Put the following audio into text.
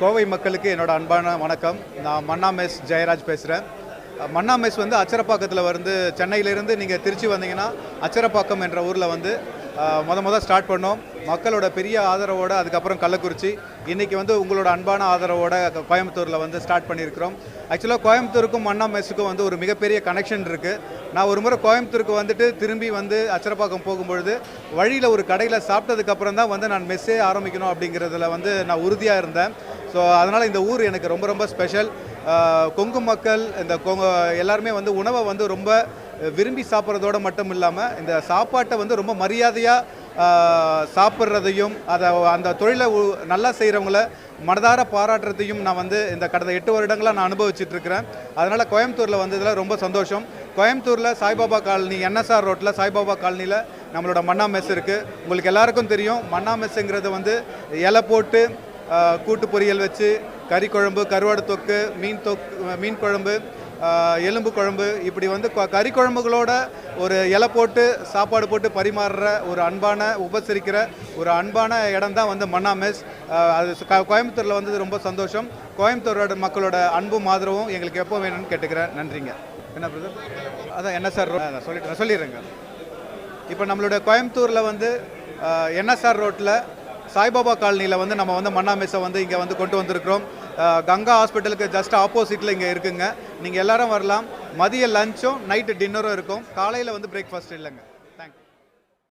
கோவை மக்களுக்கு என்னோட அன்பான வணக்கம். நான் மன்னா மெஸ் ஜெயராஜ் பேசுகிறேன் மன்னா மெஸ் வந்து அச்சரப்பாக்கத்தில் வந்து சென்னையிலேருந்து நீங்கள் திருச்சி வந்தீங்கன்னா அச்சரப்பாக்கம் என்ற ஊரில் வந்து அஹ், முத முத ஸ்டார்ட் பண்ணோம். மக்களோட பெரிய ஆதரவோடு அதுக்கப்புறம் கள்ளக்குறிச்சி. இன்றைக்கி வந்து உங்களோட அன்பான ஆதரவோட கோயம்புத்தூரில் வந்து ஸ்டார்ட் பண்ணியிருக்கிறோம். ஆக்சுவலாக கோயம்புத்தூருக்கும் மன்னா மெஸ்ஸுக்கும் வந்து ஒரு மிகப்பெரிய கனெக்ஷன் இருக்குது நான் ஒரு முறை கோயம்புத்தூருக்கு வந்துட்டு திரும்பி வந்து அச்சரப்பாக்கம் போகும்பொழுது வழியில் ஒரு கடையில் சாப்பிட்டதுக்கப்புறம் தான் வந்து நான் மெஸ்ஸே ஆரம்பிக்கணும் அப்படிங்கிறதுல வந்து நான் உறுதியாக இருந்தேன். ஸோ அதனால் இந்த ஊர் எனக்கு ரொம்ப ரொம்ப ஸ்பெஷல் கொங்கு மக்கள் இந்த கொங்கு எல்லாருமே வந்து உணவை வந்து ரொம்ப விரும்பி சாப்பிட்றதோட மட்டும் இல்லாமல் இந்த சாப்பாட்டை வந்து ரொம்ப மரியாதையாக சாப்பிட்றதையும் அதை அந்த தொழிலை நல்லா செய்கிறவங்கள மனதார பாராட்டுறதையும் நான் வந்து இந்த கடந்த எட்டு வருடங்களாக நான் அனுபவிச்சுட்டு இருக்கிறேன் அதனால் கோயம்புத்தூரில் வந்ததில் ரொம்ப சந்தோஷம். கோயம்புத்தூரில் சாய்பாபா காலனி என்எஸ்ஆர் ரோட்டில் சாய்பாபா காலனியில் நம்மளோட மன்னா மெஸ் இருக்குது உங்களுக்கு எல்லாருக்கும் தெரியும் மன்னா மெஸ்ஸுங்கிறது வந்து இலை போட்டு கூட்டு பொரியல் வச்சு கறி குழம்பு கருவாடு தொக்கு மீன் தொக்கு மீன் குழம்பு எலும்பு குழம்பு இப்படி வந்து கறி குழம்புகளோட ஒரு இலை போட்டு சாப்பாடு போட்டு பரிமாறுற ஒரு அன்பான உபசரிக்கிற ஒரு அன்பான இடம் தான் வந்து மன்னா மெஸ். அது க- கோயம்புத்தூரில் வந்தது ரொம்ப சந்தோஷம். கோயம்புத்தூரோட மக்களோட அன்பும் ஆதரவும் எங்களுக்கு எப்போ வேணும்னு கேட்டுக்கிறேன். நன்றிங்க. என்ன பிரதர்? அதான் என்ன சார் சொல்லிட்டு சொல்லிடுறேங்க. இப்போ நம்மளுடைய கோயம்புத்தூரில் வந்து என்எஸ்ஆர் ரோட்டில் சாய்பாபா காலனியில் வந்து நம்ம வந்து மன்னா மெஸ்ஸை வந்து இங்கே வந்து கொண்டு வந்திருக்கிறோம். கங்கா ஹாஸ்பிட்டலுக்கு ஜஸ்ட் ஆப்போசிட்டில் இங்கே இருக்குங்க. நீங்கள் எல்லாரும் வரலாம். மதிய லஞ்சும் நைட்டு டின்னரும் இருக்கும். காலையில் வந்து பிரேக்ஃபாஸ்ட் இல்லைங்க.